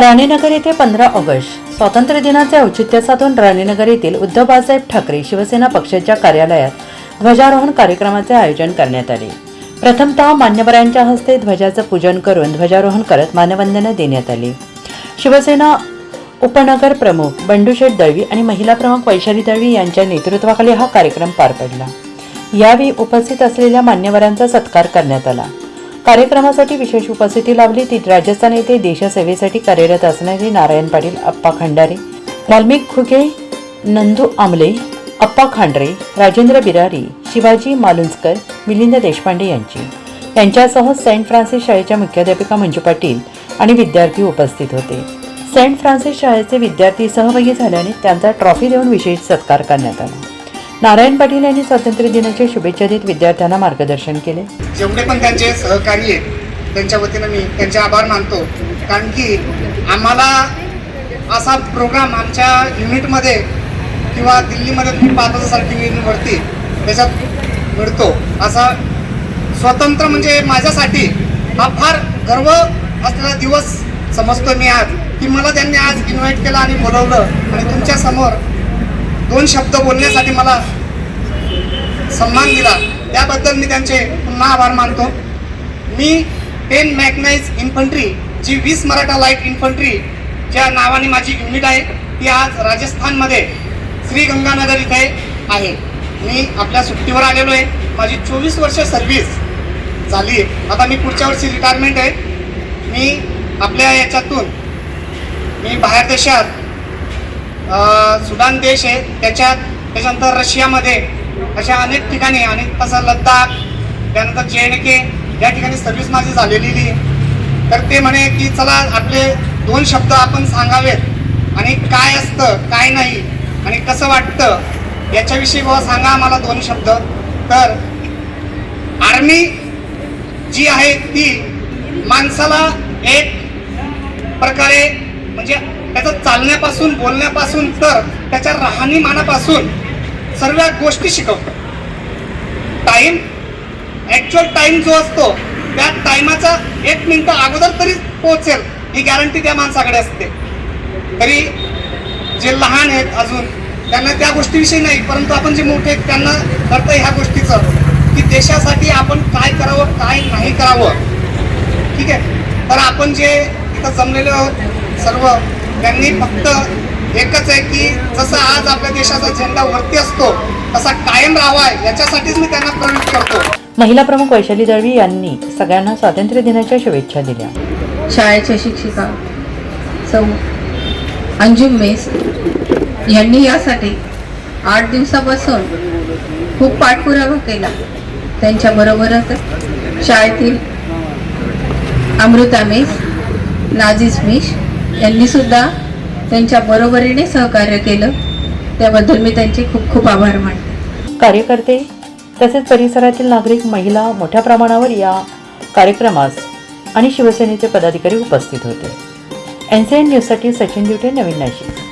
राणीनगर येथे पंधरा ऑगस्ट. स्वातंत्र्य दिनाचे औचित्य साधून राणीनगर येथील उद्धव बाळासाहेब ठाकरे शिवसेना पक्षाच्या कार्यालयात ध्वजारोहण कार्यक्रमाचे आयोजन करण्यात आले. प्रथमतः मान्यवरांच्या हस्ते ध्वजाचं पूजन करून ध्वजारोहण करत मानवंदना देण्यात आली. शिवसेना उपनगर प्रमुख बंडूशेठ दळवी आणि महिला प्रमुख वैशाली दळवी यांच्या नेतृत्वाखाली हा कार्यक्रम पार पडला. यावेळी उपस्थित असलेल्या मान्यवरांचा सत्कार करण्यात आला. कार्यक्रमासाठी विशेष उपस्थिती लावली ती राजस्थान येथे देशसेवेसाठी कार्यरत असणारे नारायण पाटील अप्पा खंडारे वाल्मिक खुगे नंदू आमले अप्पा खांडरे राजेंद्र बिरारी शिवाजी मालुंजकर मिलिंद देशपांडे यांची. यांच्यासह सेंट फ्रान्सिस शाळेच्या मुख्याध्यापिका मंजू पाटील आणि विद्यार्थी उपस्थित होते. सेंट फ्रान्सिस शाळेचे विद्यार्थी सहभागी झाल्याने त्यांचा ट्रॉफी देऊन विशेष सत्कार करण्यात आला. नारायण पाटील यांनी स्वातंत्र्य दिनाच्या शुभेच्छा देत विद्यार्थ्यांना मार्गदर्शन केले. जेवढे पण त्यांचे सहकारी आहेत त्यांच्या वतीनं मी त्यांचे आभार मानतो. कारण की आम्हाला असा प्रोग्राम आमच्या युनिटमध्ये किंवा दिल्लीमध्ये तुम्ही पाहत असाल टी व्हीवरती त्याच्यात मिळतो. असा स्वतंत्र म्हणजे माझ्यासाठी हा फार गर्व असलेला दिवस समजतो मी आज की मला त्यांनी आज इन्व्हाइट केलं आणि बोलवलं आणि तुमच्यासमोर दोन शब्द बोलण्यासाठी मला सन्मान दिला. त्याबद्दल मी त्यांचे पुन्हा आभार मानतो. मी टेन मॅकनाईज इन्फंट्री जी वीस मराठा लाइट इन्फंट्री ज्या नावाने माझी युनिट आहे ती आज राजस्थानमध्ये श्री गंगानगर इथे आहे. मी आपल्या सुट्टीवर आलेलो आहे. माझी चोवीस वर्ष सर्व्हिस झाली आहे. आता मी पुढच्या वर्षी रिटायरमेंट आहे. मी आपल्या याच्यातून मी बाहेर देशात सुदान देश आहे. त्याच्यात त्याच्यानंतर रशियामध्ये अशा अनेक ठिकाणी आणि तसं लद्दाख त्यानंतर जे एन के या ठिकाणी सर्व्हिस माझी झालेली आहे. तर ते म्हणे की चला आपले दोन शब्द आपण सांगावेत. आणि काय असतं काय नाही आणि कसं वाटतं याच्याविषयी बाबा सांगा आम्हाला दोन शब्द. तर आर्मी जी आहे ती माणसाला एक प्रकारे म्हणजे त्याचं चालण्यापासून बोलण्यापासून तर त्याच्या राहणीमानापासून सर्व गोष्टी शिकवतो. टाईम ॲक्च्युअल टाईम जो असतो त्या टायमाचा एक मिनटं अगोदर तरी पोहोचेल ही गॅरंटी त्या माणसाकडे असते. तरी जे लहान आहेत अजून त्यांना त्या गोष्टीविषयी नाही परंतु आपण जे मोठे आहेत त्यांना करतं ह्या गोष्टीचं की देशासाठी आपण काय करावं काय नाही करावं. ठीक आहे? तर आपण जे इथं जमलेलो आहोत सर्व त्यांनी फक्त एकच आहे की जसं आज आपल्या देशाचा झेंडा वरती असतो तसा कायम राहावा याच्यासाठीच मी त्यांना प्रवृत्त करतो. महिला प्रमुख वैशाली दळवी यांनी सगळ्यांना स्वातंत्र्य दिनाच्या शुभेच्छा दिल्या. शाळेच्या शिक्षिका सौ अंजुम मेस यांनी यासाठी आठ दिवसापासून खूप पाठपुरावा केला. त्यांच्याबरोबरच शाळेतील अमृता मेस नाझीस मिश यांनीसुद्धा त्यांच्या बरोबरीने सहकार्य केलं. त्याबद्दल मी त्यांचे खूप खूप आभार मानते. कार्यकर्ते तसेच परिसरातील नागरिक महिला मोठ्या प्रमाणावर या कार्यक्रमास आणि शिवसेनेचे पदाधिकारी उपस्थित होते. एन सी एन न्यूजसाठी सचिन दिवटे नवीन नाशिक.